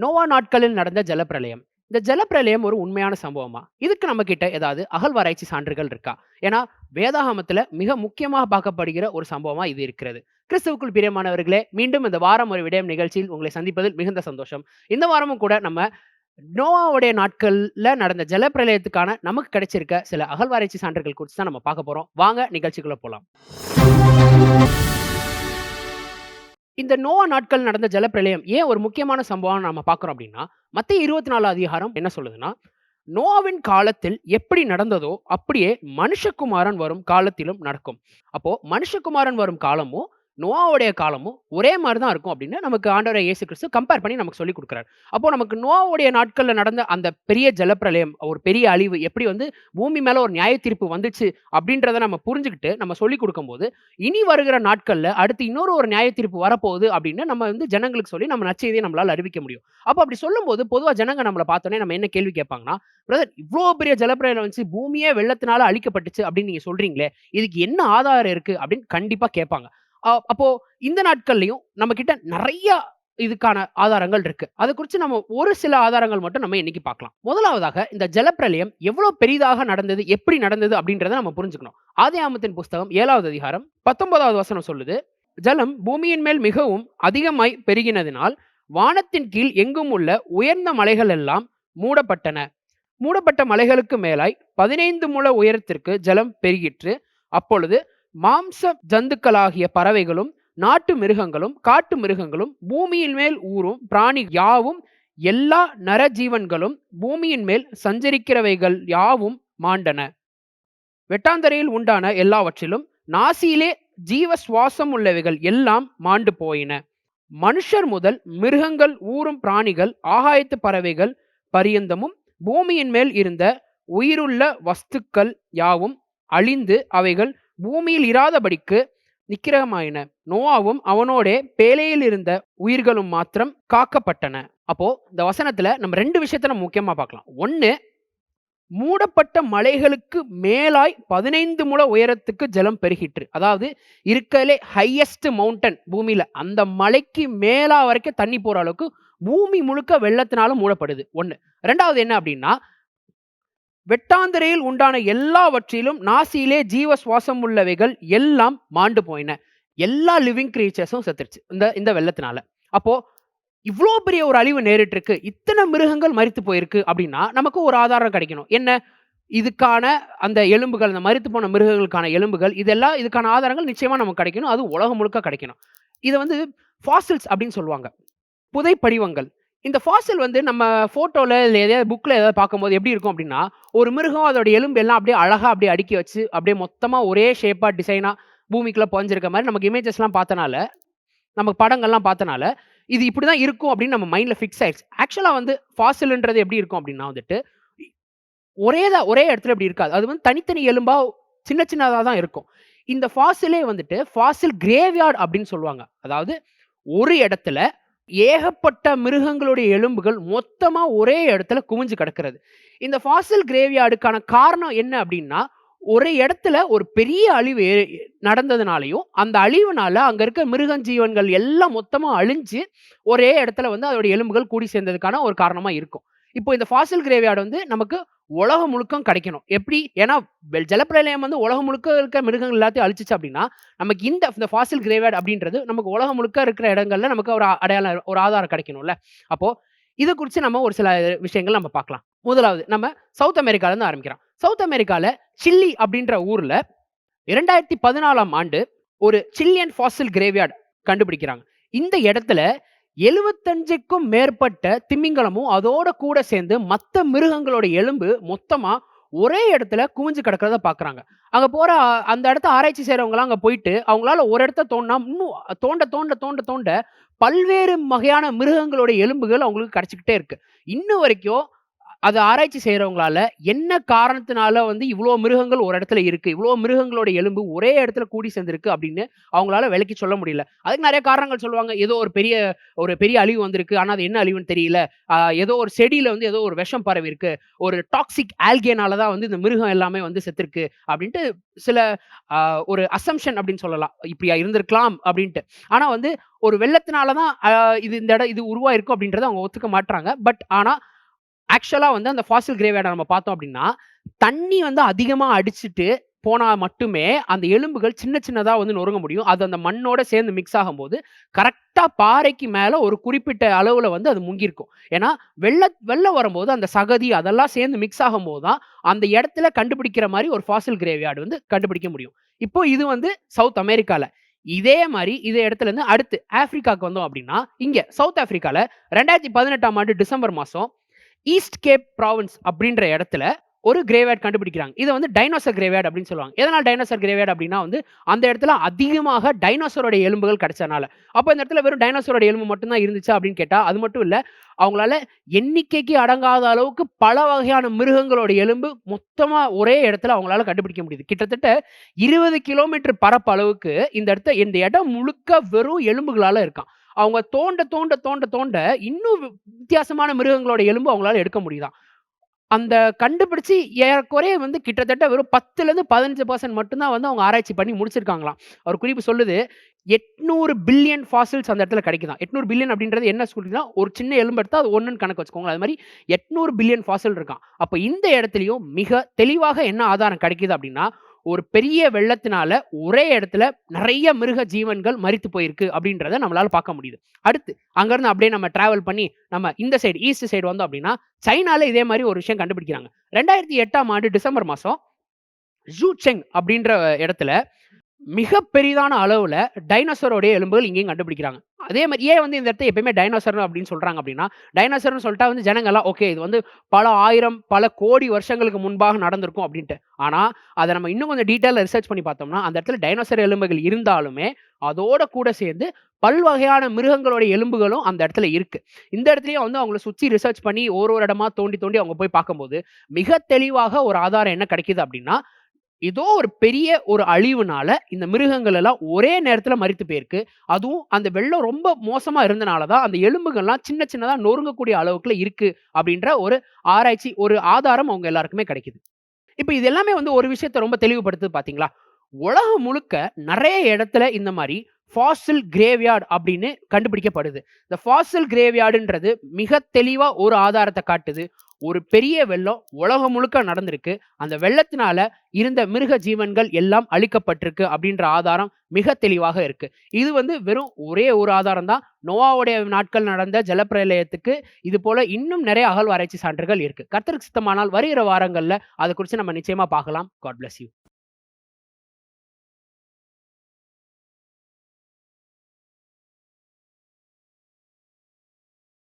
நோவா நாட்களில் நடந்த ஜலப்பிரளயம். இந்த ஜலப்பிரளயம் ஒரு உண்மையான சம்பவமா? இதுக்கு நம்ம கிட்ட ஏதாவது அகழ்வாராய்ச்சி சான்றுகள் இருக்கா? ஏன்னா, வேதாகமத்துல மிக முக்கியமாக பார்க்கப்படுகிற ஒரு சம்பவமா இது இருக்கிறது. கிறிஸ்துவுக்குள் பிரியமானவர்களே, மீண்டும் இந்த வாரம் ஒரு விடயம் நிகழ்ச்சியில் உங்களை சந்திப்பதில் மிகுந்த சந்தோஷம். இந்த வாரமும் கூட நம்ம நோவாவுடைய நாட்கள்ல நடந்த ஜலப்பிரளயத்துக்கான நமக்கு கிடைச்சிருக்க சில அகழ்வாராய்ச்சி சான்றுகள் குறித்து தான் நம்ம பார்க்க போறோம். வாங்க நிகழ்ச்சிக்குள்ள போலாம். இந்த நோவா நாட்கள் நடந்த ஜலப்பிரளயம் ஏன் ஒரு முக்கியமான சம்பவம் நம்ம பார்க்குறோம் அப்படின்னா, மத்திய இருபத்தி நாலு அதிகாரம் என்ன சொல்லுதுன்னா, நோவாவின் காலத்தில் எப்படி நடந்ததோ, அப்படியே மனுஷகுமாரன் வரும் காலத்திலும் நடக்கும். அப்போ மனுஷகுமாரன் வரும் காலமும், நோவாவுடைய காலமும் ஒரே மாதிரி தான் இருக்கும் அப்படின்னு நமக்கு ஆண்டவராகிய இயேசு கிறிஸ்து கம்பேர் பண்ணி நமக்கு சொல்லி கொடுக்குறாரு அப்போ நமக்கு நோவாவுடைய நாட்களில் நடந்த அந்த பெரிய ஜலப்பிரளயம், ஒரு பெரிய அழிவு எப்படி வந்து பூமி மேலே ஒரு நியாயத்தீர்ப்பு வந்துச்சு அப்படின்றத நம்ம புரிஞ்சுக்கிட்டு நம்ம சொல்லிக் கொடுக்கும்போது இனி வருகிற நாட்களில் அடுத்து இன்னொரு ஒரு நியாய தீர்ப்பு வரப்போகுது அப்படின்னு நம்ம வந்து ஜனங்களுக்கு சொல்லி நம்ம நச்சையதையும் நம்மளால் அறிவிக்க முடியும். அப்போ அப்படி சொல்லும்போது பொதுவாக ஜனங்க நம்மளை பார்த்தோன்னே நம்ம என்ன கேள்வி கேட்பாங்கன்னா, "பிரதர் இவ்வளோ பெரிய ஜலப்பிரளயம் வந்துச்சு, பூமியே வெள்ளத்தினால அழிக்கப்பட்டுச்சு அப்படின்னு நீங்க சொல்றீங்களே, இதுக்கு என்ன ஆதாரம் இருக்கு?" அப்படின்னு கண்டிப்பாக கேட்பாங்க. அப்போ இந்த நாட்கள்லையும் நம்ம கிட்ட நிறைய இதுக்கான ஆதாரங்கள் இருக்கு. அதை குறித்து நம்ம ஒரு சில ஆதாரங்கள் மட்டும் நம்ம இன்னைக்கு பார்க்கலாம். முதலாவதாக இந்த ஜலப்பிரளயம் எவ்வளோ பெரிதாக நடந்தது, எப்படி நடந்தது அப்படின்றத நம்ம புரிஞ்சுக்கணும். ஆதியாமத்தின் புஸ்தகம் ஏழாவது அதிகாரம் 19வது வசனம் சொல்லுது, "ஜலம் பூமியின் மேல் மிகவும் அதிகமாய் பெருகினதினால், வானத்தின் கீழ் எங்கும் உள்ள உயர்ந்த மலைகள் எல்லாம் மூடப்பட்டன. மூடப்பட்ட மலைகளுக்கு மேலாய் 15 முழ உயரத்திற்கு ஜலம் பெருகிற்று. அப்பொழுது மாம்ச ஜந்துக்களாகிய பறவைகளும், நாட்டு மிருகங்களும், காட்டு மிருகங்களும், பூமியின் மேல் ஊறும் பிராணி யாவும், எல்லா நரஜீவன்களும், பூமியின் மேல் சஞ்சரிக்கிறவைகள் யாவும் மாண்டன. வெட்டாந்தரையில் உண்டான எல்லாவற்றிலும், நாசியிலே ஜீவ சுவாசம் உள்ளவைகள் எல்லாம் மாண்டு போயின. மனுஷர் முதல் மிருகங்கள், ஊறும் பிராணிகள், ஆகாயத்து பறவைகள் பரியந்தமும், பூமியின் மேல் இருந்த உயிருள்ள வஸ்துக்கள் யாவும் அழிந்து அவைகள் பூமியில் இராதபடிக்கு நிக்கிரகமாயின. நோவாவும் அவனோடே பேலையில் இருந்த உயிர்களும் மாத்திரம் காக்கப்பட்டன. அப்போ இந்த வசனத்துல நம்ம ரெண்டு விஷயத்த நம்ம முக்கியமா பார்க்கலாம். ஒன்று மூடப்பட்ட மலைகளுக்கு மேலாய் 15 முழ உயரத்துக்கு ஜலம் பெருகிற்று. அதாவது இருக்கலே ஹையஸ்ட் மவுண்டன் பூமியில, அந்த மலைக்கு மேலா வரைக்கும் தண்ணி போற அளவுக்கு பூமி முழுக்க வெள்ளத்தினால மூடப்படுது. 1. 2வது என்ன அப்படின்னா, வெட்டாந்திரையில் உண்டான எல்லாவற்றிலும் நாசியிலே ஜீவ சுவாசம் உள்ளவைகள் எல்லாம் மாண்டு போயின. எல்லா லிவிங் கிரியேச்சர்ஸும் செத்துருச்சு. இந்த இந்த வெள்ளத்தினால. அப்போ இவ்வளோ பெரிய ஒரு அழிவு நேரிட்டிருக்கு. இத்தனை மிருகங்கள் மறித்து போயிருக்கு அப்படின்னா, நமக்கு ஒரு ஆதாரம் கிடைக்கணும். என்ன? இதுக்கான அந்த எலும்புகள், அந்த மறித்து போன மிருகங்களுக்கான எலும்புகள், இதெல்லாம் இதுக்கான ஆதாரங்கள் நிச்சயமா நமக்கு கிடைக்கணும். அது உலகம் முழுக்க கிடைக்கணும். இதை வந்து ஃபாசில்ஸ் அப்படின்னு சொல்லுவாங்க. புதை படிவங்கள் இந்த ஃபாசில் வந்து நம்ம ஃபோட்டோவில் இல்லை எதையாவது புக்கில் ஏதாவது பார்க்கும்போது எப்படி இருக்கும் அப்படின்னா, ஒரு மிருகம் அதோட எலும்பு எல்லாம் அப்படியே அழகாக அப்படியே அடுக்கி வச்சு, அப்படியே மொத்தமாக ஒரே ஷேப்பாக டிசைனாக பூமிக்குள்ள புதைஞ்சிருக்க மாதிரி நமக்கு இமேஜஸ்லாம் பார்த்தனால, நமக்கு படங்கள்லாம் பார்த்தனால, இது இப்படி தான் இருக்கும் அப்படின்னு நம்ம மைண்டில் ஃபிக்ஸ் ஆயிடுச்சு. ஆக்சுவலாக வந்து ஃபாசில்ன்றது எப்படி இருக்கும் அப்படின்னா வந்துட்டு, ஒரே தான் ஒரே இடத்துல இப்படி இருக்காது. அது வந்து தனித்தனி எலும்பாக சின்ன சின்னதாக தான் இருக்கும். இந்த ஃபாசிலே வந்துட்டு ஃபாசில் கிரேவ்யார்டு அப்படின்னு சொல்லுவாங்க. அதாவது ஒரு இடத்துல ஏகப்பட்ட மிருகங்களுடைய எலும்புகள் மொத்தமாக ஒரே இடத்துல குவிஞ்சு கிடக்கிறது. இந்த ஃபாசில் கிரேவியார்டுக்கான காரணம் என்ன அப்படின்னா, ஒரு இடத்துல ஒரு பெரிய அழிவு நடந்ததுனாலையும் அந்த அழிவுனால அங்கே இருக்க மிருகஞ்சீவன்கள் எல்லாம் மொத்தமாக அழிஞ்சு, ஒரே இடத்துல வந்து அதோடைய எலும்புகள் கூடி சேர்ந்ததுக்கான ஒரு காரணமாக இருக்கும். இப்போ இந்த ஃபாசில் கிரேவியார்டு வந்து நமக்கு உலகம் முழுக்கம் கிடைக்கணும். எப்படி? ஏன்னா ஜலப்பிரளயம் வந்து உலகம் முழுக்க இருக்க மிருகங்கள் எல்லாத்தையும் அழிச்சிச்சு அப்படின்னா, நமக்கு இந்த இந்த ஃபாசில் கிரேவேட் அப்படின்றது நமக்கு உலகம் முழுக்க இருக்கிற இடங்கள்ல நமக்கு ஒரு அடையாளம் ஒரு ஆதாரம் கிடைக்கணும்ல. அப்போ இதை குறிச்சு நம்ம ஒரு சில விஷயங்கள் நம்ம பார்க்கலாம். முதலாவது நம்ம சவுத் அமெரிக்கால இருந்து ஆரம்பிக்கிறோம். சவுத் அமெரிக்கால சில்லி அப்படின்ற ஊர்ல 2014ஆம் ஆண்டு ஒரு சில்லியன் ஃபாசில் கிரேவியார்டு கண்டுபிடிக்கிறாங்க. இந்த இடத்துல 75க்கும் மேற்பட்ட திமிங்கலமும், அதோட கூட சேர்ந்து மற்ற மிருகங்களோட எலும்பு மொத்தமா ஒரே இடத்துல குவிஞ்சு கிடக்கிறத பார்க்குறாங்க. அங்க போற அந்த இடத்த ஆராய்ச்சி செய்யறவங்களாம் அங்க போயிட்டு, அவங்களால ஒரு இடத்த தோண்டினா இன்னும் தோண்ட தோண்ட தோண்ட தோண்ட பல்வேறு வகையான மிருகங்களோட எலும்புகள் அவங்களுக்கு கிடைச்சிக்கிட்டே இருக்கு. இன்ன வரைக்கும் அது ஆராய்ச்சி செய்கிறவங்களால என்ன காரணத்தினால வந்து இவ்வளோ மிருகங்கள் ஒரு இடத்துல இருக்குது இவ்வளோ மிருகங்களோட எலும்பு ஒரே இடத்துல கூடி சேர்ந்துருக்கு அப்படின்னு அவங்களால விலைக்கு சொல்ல முடியல. அதுக்கு நிறைய காரணங்கள் சொல்லுவாங்க. ஏதோ ஒரு பெரிய ஒரு பெரிய அழிவு வந்திருக்கு. ஆனால் அது என்ன அழிவுன்னு தெரியல. ஏதோ ஒரு செடியில் வந்து ஏதோ ஒரு விஷம் பரவியிருக்கு. ஒரு டாக்ஸிக் ஆல்கேனால தான் வந்து இந்த மிருகம் எல்லாமே வந்து செத்துருக்கு. அப்படின்ட்டு சில ஒரு அசம்ஷன் அப்படின்னு சொல்லலாம். இப்படியா இருந்திருக்கலாம் அப்படின்ட்டு. ஆனால் வந்து ஒரு வெள்ளத்தினால தான் இது இந்த இடம் இது உருவாயிருக்கும் அப்படின்றத அவங்க ஒத்துக்க மாட்டுறாங்க பட் ஆனால் ஆக்சுவலாக வந்து அந்த ஃபாசில் கிரேவியார்டை நம்ம பார்த்தோம் அப்படின்னா, தண்ணி வந்து அதிகமாக அடிச்சுட்டு போனால் மட்டுமே அந்த எலும்புகள் சின்ன சின்னதாக வந்து நொறுங்க முடியும். அது அந்த மண்ணோட சேர்ந்து மிக்ஸ் ஆகும்போது, கரெக்டாக பாறைக்கு மேலே ஒரு குறிப்பிட்ட அளவில் வந்து அது முங்கியிருக்கும். ஏன்னா, வெள்ள வெள்ளம் வரும்போது அந்த சகதி அதெல்லாம் சேர்ந்து மிக்ஸ் ஆகும்போது தான், அந்த இடத்துல கண்டுபிடிக்கிற மாதிரி ஒரு ஃபாசில் கிரேவியார்டு வந்து கண்டுபிடிக்க முடியும். இப்போ இது வந்து சவுத் அமெரிக்காவில் இதே மாதிரி இதே இடத்துலேருந்து அடுத்து ஆஃப்ரிக்காவுக்கு வந்தோம் அப்படின்னா, இங்கே சவுத் ஆஃப்ரிக்காவில் ரெண்டாயிரத்தி பதினெட்டாம் ஆண்டு டிசம்பர் மாதம் ஈஸ்ட் கேப் ப்ராவின்ஸ் அப்படின்ற இடத்துல ஒரு கிரேவேட் கண்டுபிடிக்கிறாங்க. இதை வந்து டைனோசர் கிரேவேட் அப்படின்னு சொல்லுவாங்க. எதனால் டைனோசர் கிரேவேட் அப்படின்னா வந்து, அந்த இடத்துல அதிகமாக டைனோசரோடைய எலும்புகள் கிடைச்சனால அப்போ இந்த இடத்துல வெறும் டைனோசரோட எலும்பு மட்டும்தான் இருந்துச்சா அப்படின்னு கேட்டால் அது மட்டும் இல்லை அவங்களால எண்ணிக்கைக்கு அடங்காத அளவுக்கு பல வகையான மிருகங்களோட எலும்பு மொத்தமாக ஒரே இடத்துல அவங்களால கண்டுபிடிக்க முடியுது. கிட்டத்தட்ட 20 கிலோமீட்டர் பரப்பளவுக்கு இந்த இடத்த இந்த இடம் முழுக்க வெறும் எலும்புகளால் இருக்கான் அவங்க தோண்ட, தோண்ட, தோண்ட, தோண்ட இன்னும் வித்தியாசமான மிருகங்களோட எலும்பு அவங்களால எடுக்க முடியுதான் அந்த கண்டுபிடிச்சு ஏறக்குறைய வந்து கிட்டத்தட்ட வெறும் பத்துலேருந்து பதினஞ்சு பர்சன்ட் மட்டும்தான் வந்து அவங்க ஆராய்ச்சி பண்ணி முடிச்சிருக்காங்களாம். அவர் குறிப்பு சொல்லுது, 800 பில்லியன் ஃபாசில்ஸ் அந்த இடத்துல கிடைக்குதான் எட்நூறு பில்லியன் அப்படின்றது என்ன சொல்றதுன்னா, ஒரு சின்ன எலும்பு எடுத்தால் அது ஒன்றுன்னு கணக்கு வச்சுக்கோங்க. அது மாதிரி எட்நூறு பில்லியன் ஃபாசில் இருக்கான் அப்போ இந்த இடத்துலையும் மிக தெளிவாக என்ன ஆதாரம் கிடைக்குது அப்படின்னா, ஒரு பெரிய வெள்ளத்தினால ஒரே இடத்துல நிறைய மிருக ஜீவன்கள் மறித்து போயிருக்கு அப்படின்றத நம்மளால பார்க்க முடியுது. அடுத்து அங்கிருந்து அப்படியே நம்ம டிராவல் பண்ணி நம்ம இந்த சைடு ஈஸ்ட் சைடு வந்தோம் அப்படின்னா, சைனால இதே மாதிரி ஒரு விஷயம் கண்டுபிடிக்கிறாங்க. 2008ஆம் ஆண்டு டிசம்பர் மாசம் ஜூசெங் அப்படின்ற இடத்துல மிக பெரிதான அளவுல டைனோசரோடைய எலும்புகள் இங்கேயும் கண்டுபிடிக்கிறாங்க. அதே மாதிரி ஏன் வந்து இந்த இடத்த எப்பயுமே டைனோசர் அப்படின்னு சொல்கிறாங்க அப்படின்னா, டைனோசர்னு சொல்லிட்டா வந்து ஜனங்கள்லாம் ஓகே இது வந்து பல ஆயிரம் பல கோடி வருஷங்களுக்கு முன்பாக நடந்திருக்கும் அப்படின்ட்டு. ஆனால் அதை நம்ம இன்னும் கொஞ்சம் டீட்டெயிலில் ரிசர்ச் பண்ணி பார்த்தோம்னா, அந்த இடத்துல டைனோசர் எலும்புகள் இருந்தாலுமே, அதோட கூட சேர்ந்து பல்வகையான மிருகங்களோட எலும்புகளும் அந்த இடத்துல இருக்கு. இந்த இடத்துலயும் வந்து அவங்கள சுற்றி ரிசர்ச் பண்ணி ஒரு ஒரு இடமா தோண்டி தோண்டி அவங்க போய் பார்க்கும்போது, மிக தெளிவாக ஒரு ஆதாரம் என்ன கிடைக்கிது அப்படின்னா, ஏதோ ஒரு பெரிய ஒரு அழிவுனால இந்த மிருகங்கள் எல்லாம் ஒரே நேரத்தில் மறித்து போயிருக்கு. அதுவும் அந்த வெள்ளம் ரொம்ப மோசமாக இருந்தனால தான் அந்த எலும்புகள்லாம் சின்ன சின்னதாக நொறுங்கக்கூடிய அளவுக்குள்ள இருக்கு அப்படின்ற ஒரு ஆராய்ச்சி, ஒரு ஆதாரம் அவங்க எல்லாருக்குமே கிடைக்குது. இப்போ இது எல்லாமே வந்து ஒரு விஷயத்த ரொம்ப தெளிவுபடுத்துது பார்த்தீங்களா? உலகம் முழுக்க நிறைய இடத்துல இந்த மாதிரி ஃபாசில் கிரேவ்யார்டு அப்படின்னு கண்டுபிடிக்கப்படுது. இந்த ஃபாசில் கிரேவ்யார்டுன்றது மிக தெளிவாக ஒரு ஆதாரத்தை காட்டுது. ஒரு பெரிய வெள்ளம் உலகம் முழுக்க நடந்திருக்கு. அந்த வெள்ளத்தினால இருந்த மிருக ஜீவன்கள் எல்லாம் அழிக்கப்பட்டிருக்கு அப்படின்ற ஆதாரம் மிக தெளிவாக இருக்கு. இது வந்து வெறும் ஒரே ஒரு ஆதாரம் தான். நோவாவுடைய நாட்கள் நடந்த ஜலப்பிரளயத்துக்கு இது போல இன்னும் நிறைய அகழ்வாராய்ச்சி சான்றுகள் இருக்கு. கர்த்தருக்கு சித்தமானால் வருகிற வாரங்கள்ல அதை குறித்து நம்ம நிச்சயமா பார்க்கலாம். God bless you.